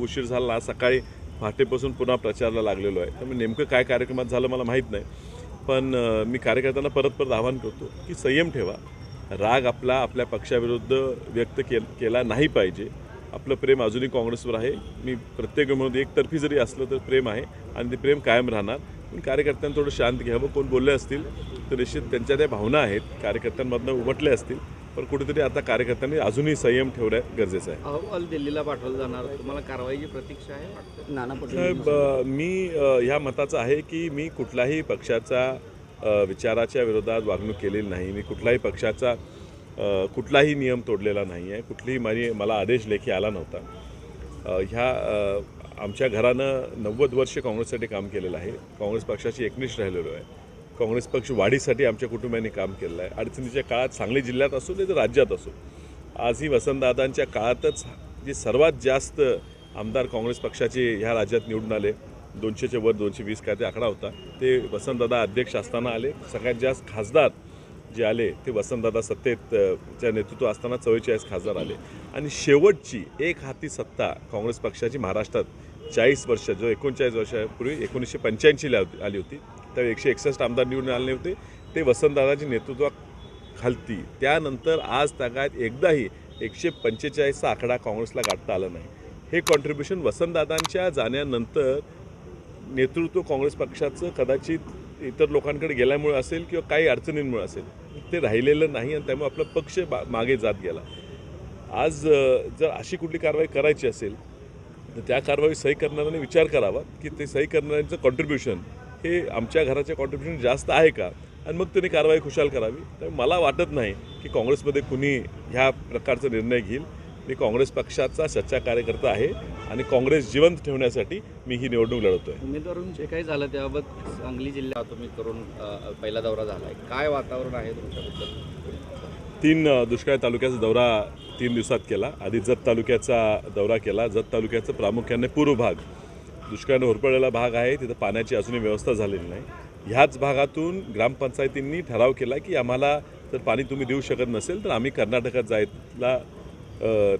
खूप उशीर झाला. सकाळी पहाटेपासून पुन्हा प्रचाराला लागलेलो आहे. त्यामुळे नेमकं काय कार्यक्रमात झालं मला माहीत नाही. पण मी कार्यकर्त्यांना परत परत आवाहन करतो की संयम ठेवा. राग आपला आपल्या पक्षाविरुद्ध व्यक्त के केला नाही पाहिजे. आपलं प्रेम अजूनही काँग्रेसवर आहे. मी प्रत्येक म्हणून एकतर्फी जरी असलं तर प्रेम आहे आणि ते प्रेम कायम राहणार. पण कार्यकर्त्यांना थोडं शांत घ्यावं. कोण बोलले असतील तर निश्चित त्यांच्या त्या भावना आहेत. कार्यकर्त्यांमधनं उमटले असतील. पण कुठेतरी आता कार्यकर्त्यांनी अजूनही संयम ठेवणं गरजेचं आहे. अहवाल दिल्लीला पाठवलं जाणार तुम्हाला कारवाईची प्रतीक्षा आहे नाना पटोले साहेब मी ह्या मताचा आहे की मी कुठल्याही पक्षाचा विचाराच्या विरोधात वागणूक केलेली नाही. मी कुठल्याही पक्षाचा कुठलाही नियम तोडलेला नाही आहे कुठलीही माझी मला आदेश लेखी आला नव्हता. ह्या आमच्या घरानं नव्वद वर्ष काँग्रेससाठी काम केलेलं आहे. काँग्रेस पक्षाशी एकनिष्ठ राहिलेलो आहे. काँग्रेस पक्ष वाढीसाठी आमच्या कुटुंबियांनी काम केलं आहे. अडचणीच्या काळात सांगली जिल्ह्यात असो नाही तर राज्यात असो. आजही वसंतदादांच्या काळातच जे सर्वात जास्त आमदार काँग्रेस पक्षाचे ह्या राज्यात निवडून आले दोनशेच्या वर दोनशे वीस काय ते आकडा होता ते वसंतदादा अध्यक्ष असताना आले. सगळ्यात जास्त खासदार जे आले ते वसंतदादा सत्तेत च्या नेतृत्व असताना चव्वेचाळीस खासदार आले. आणि शेवटची एक हाती सत्ता काँग्रेस पक्षाची महाराष्ट्रात चाळीस वर्ष जो एकोणचाळीस वर्षापूर्वी एकोणीसशे पंच्याऐंशीला आली होती तर एकशे एकसष्ट आमदार निवडून आले होते. ते वसंतदादाच्या नेतृत्वाखालती. त्यानंतर आज तागायत एकदाही एकशे पंचेचाळीसचा आकडा काँग्रेसला गाठता आला नाही. हे कॉन्ट्रीब्युशन वसंतदादांच्या जाण्यानंतर नेतृत्व काँग्रेस पक्षाचं कदाचित इतर लोकांकडे गेल्यामुळे असेल किंवा काही अडचणींमुळे असेल ते राहिलेलं नाही आणि त्यामुळे आपला पक्ष बा- मागे जात गेला. आज जर अशी कुठली कारवाई करायची असेल तर त्या कारवाई सही करणाऱ्यांनी विचार करावा की ते सही करणाऱ्यांचं कॉन्ट्रीब्युशन हे आमच्या घराच्या कॉन्ट्रीब्युशन जास्त आहे का? आणि मग त्यांनी कारवाई खुशाल करावी. तर मला वाटत नाही की काँग्रेसमध्ये कुणी ह्या प्रकारचा निर्णय घेईल. मी काँग्रेस पक्षाचा सच्चा कार्यकर्ता आहे आणि काँग्रेस जिवंत ठेवण्यासाठी मी ही निवडणूक लढवतोय. उमेदवारून जे काही झालं त्याबाबत सांगली जिल्ह्यात तुम्ही करून पहिला दौरा झाला आहे. काय वातावरण आहे तुमच्याबद्दल? तीन दुष्काळ तालुक्याचा दौरा तीन दिवसात केला. आधी जत तालुक्याचा दौरा केला. जत तालुक्याचा प्रामुख्याने पूर्व भाग दुष्काळाने होरपळलेला भाग आहे तिथं पाण्याची अजूनही व्यवस्था झालेली नाही. ह्याच भागातून ग्रामपंचायतींनी ठराव केला की आम्हाला जर पाणी तुम्ही देऊ शकत नसेल तर आम्ही कर्नाटकात जायला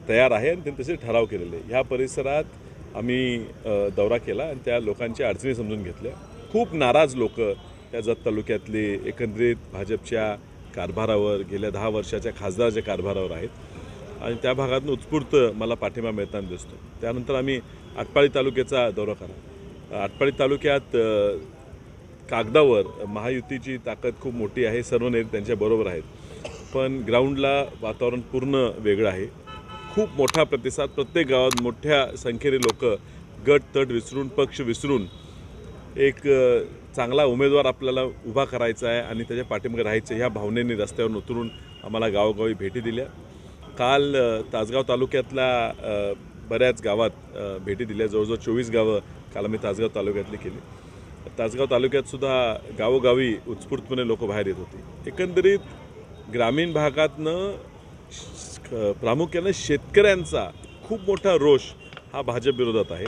तयार आहे आणि त्यांनी तसे ठराव केलेले. ह्या परिसरात आम्ही दौरा केला आणि त्या लोकांच्या अडचणी समजून घेतल्या. खूप नाराज लोक त्या जत तालुक्यातले एकंदरीत भाजपच्या कारभारावर गेल्या दहा वर्षाच्या खासदाराच्या कारभारावर आहेत. आणि त्या भागातून उत्स्फूर्त मला पाठिंबा मिळताना दिसतो. त्यानंतर आम्ही आटपाडी तालुक्याचा दौरा करा आटपाडी तालुक्यात कागदावर महायुतीची ताकद खूप मोठी आहे सर्व नेते त्यांच्याबरोबर आहेत. पण ग्राउंडला वातावरण पूर्ण वेगळं आहे. खूप मोठा प्रतिसाद प्रत्येक गावात मोठ्या संख्येने लोक गट तट विसरून पक्ष विसरून एक चांगला उमेदवार आपल्याला उभा करायचा आहे आणि त्याच्या पाठीमागे राहायचं ह्या भावनेने रस्त्यावर उतरून आम्हाला गावोगावी भेटी दिल्या. काल तासगाव तालुक्यातला बऱ्याच गावात भेटी दिल्या. जवळजवळ चोवीस गावं काल आम्ही तासगाव तालुक्यातली केली. तासगाव तालुक्यातसुद्धा गावोगावी उत्स्फूर्तपणे लोक बाहेर येत होती. एकंदरीत ग्रामीण भागातनं प्रामुख्यानं शेतकऱ्यांचा खूप मोठा रोष हा भाजप विरोधात आहे.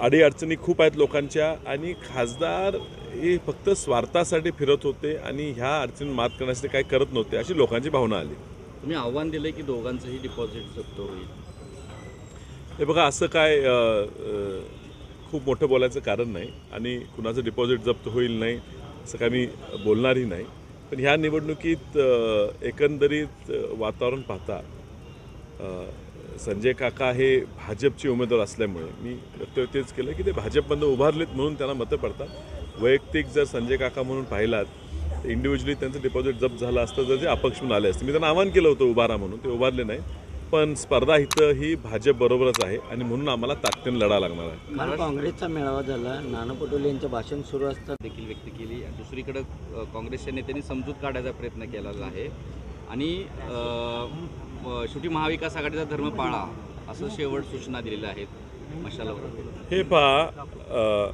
अडीअडचणी खूप आहेत लोकांच्या आणि खासदार हे फक्त स्वार्थासाठी फिरत होते आणि ह्या अडचणी मात करण्यासाठी काही करत नव्हते अशी लोकांची भावना आली. तुम्ही आव्हान दिलं की दोघांचंही डिपॉझिट जप्त होईल. हे बघा असं काय खूप मोठं बोलायचं कारण नाही आणि कुणाचं डिपॉझिट जप्त होईल नाही असं काय मी बोलणारही नाही. पण ह्या निवडणुकीत एकंदरीत वातावरण पाहता संजय काका हे भाजपचे उमेदवार असल्यामुळे मी वक्तव्य तेच केलं की ते भाजपमधून उभारलेत म्हणून त्यांना मतं पडतात. वैयक्तिक जर संजय काका म्हणून पाहिलात तर इंडिव्हिज्युअली त्यांचं डिपॉझिट जप्त झालं असतं जर जे अपक्ष म्हणून आले असते. मी त्यांना आवाहन केलं होतं उभारा म्हणून ते उभारले नाही पण स्पर्धा इथं ही भाजप बरोबरच आहे आणि म्हणून आम्हाला ताकदीने लढा लागणार आहे. काल काँग्रेसचा मेळावा झाला. नाना पटोले यांचं भाषण सुरू असताना देखील व्यक्त केली. आणि दुसरीकडं अ, काँग्रेसच्या नेत्यांनी समजूत काढायचा प्रयत्न केलेला आहे. आणि अ, म, शेवटी महाविकास आघाडीचा धर्म पाळा असं शेवट सूचना दिलेल्या आहेत मशालावर. हे पहा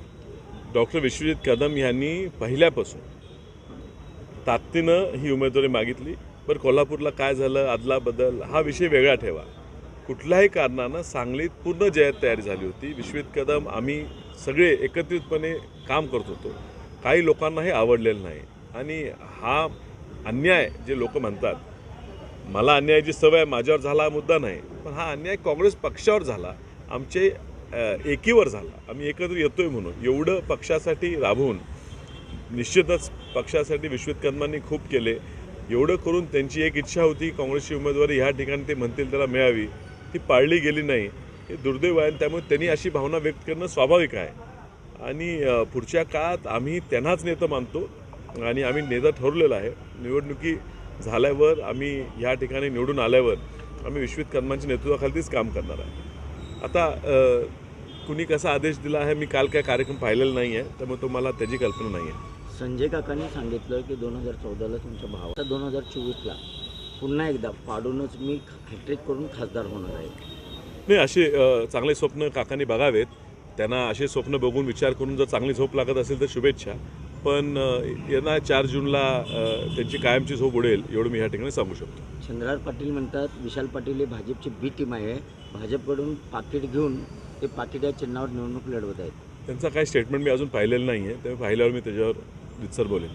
डॉक्टर विश्वजित कदम यांनी पहिल्यापासून ताकदीनं ही उमेदवारी मागितली. बरं कोल्हापूरला काय झालं आदला बदल हा विषय वेगळा ठेवा. कुठल्याही कारणानं सांगलीत पूर्ण जयात तयारी झाली होती. विश्वित कदम आम्ही सगळे एकत्रितपणे काम करत होतो. काही लोकांना हे आवडलेलं नाही. आणि हा अन्याय जे लोक म्हणतात मला अन्यायाची सवय माझ्यावर झाला हा मुद्दा नाही. पण हा अन्याय काँग्रेस पक्षावर झाला. आमचे एकीवर झाला. आम्ही एकत्र येतोय म्हणून. एवढं पक्षासाठी राबवून निश्चितच पक्षासाठी विश्वित कदमांनी खूप केले. एवढं करून त्यांची एक इच्छा होती काँग्रेसची उमेदवारी ह्या ठिकाणी ते म्हणतील त्याला मिळावी. ती पाळली गेली नाही. हे दुर्दैव आहे आणि त्यामुळे त्यांनी अशी भावना व्यक्त करणं स्वाभाविक आहे. आणि पुढच्या काळात आम्ही त्यांनाच नेतं मानतो आणि आम्ही नेता ठरवलेला आहे. निवडणुकी झाल्यावर आम्ही ह्या ठिकाणी निवडून आल्यावर आम्ही विश्वित कदमांच्या नेतृत्वाखालीच काम करणार आहे. आता कुणी कसा आदेश दिला आहे मी काल काय कार्यक्रम पाहिलेला नाही आहे त्यामुळे तो मला त्याची कल्पना नाही आहे संजय काकांनी सांगितलं की दोन हजार चौदाला तुमचा भाव आता दोन हजार चोवीसला पुन्हा एकदा पाडूनच मी हॅट्रिक करून खासदार होणार आहे. नाही असे चांगले स्वप्न काकांनी बघावेत. त्यांना असे स्वप्न बघून विचार करून जर चांगली झोप लागत असेल तर शुभेच्छा. पण येणाऱ्या चार जूनला त्यांची कायमची झोप उडेल एवढं मी ह्या ठिकाणी सांगू शकतो. चंद्रार पाटील म्हणतात विशाल पाटील हे भाजपची बी टीम आहे. भाजपकडून पाकिट घेऊन ते पाकिट या चिन्हावर निवडणूक लढवत आहेत. त्यांचं काही स्टेटमेंट मी अजून पाहिलेलं नाही आहे ते पाहिल्यावर मी त्याच्यावर रितसर बोलेन